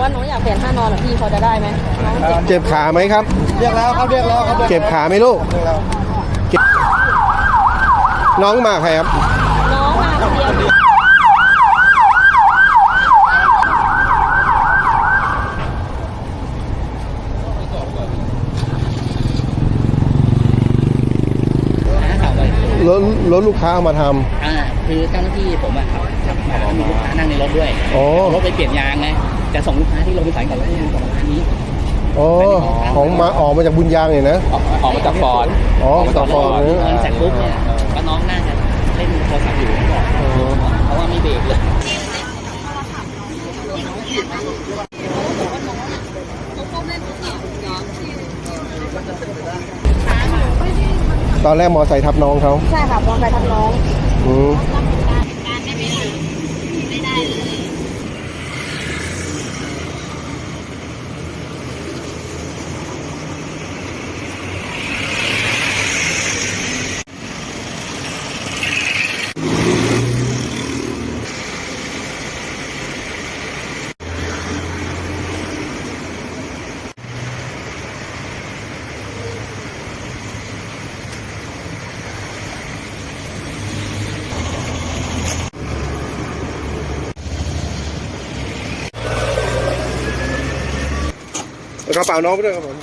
ว่าน้องอยากเปลี่ยนท่านอนเหรอพี่พอจะได้ไหมน้องเจ็บเจ็บขาไหมครับ เรียกแล้วครับเรียกแล้วครับเจ็บขาไหมลูกเรียกแล้วน้องมาใครครับ น้องมาคนเดียวข่าวไว้รถรถลูกค้าเอามาทอ่า คือเจ้าหน้าที่ผมอะครับขับมามีลูกค้านั่งในรถด้วยอ๋อเอารถไปเปลี่ยนยางไงจะส่งลูกค้าที่โรงพยาบาลก่อนแล้วที่โรงพยาบาลนี้ำอ๋อของมาออกมาจากบุญยางเนี่ยนะ ออกออกมาจากฟอร์ดอ๋อต่อฟอร์ดเอนะอเสร็จปุ๊บเนี่ยก็น้องนั่งเนี่ยเล่นโทรศัพท์อยู่บอกเพราะว่าไม่เบรกเลยตอนแรกมอไซค์ทับน้องเขาใช่ค่ะมองไปทับน้อง อื กระเป๋าน้องไปด้วยครับผม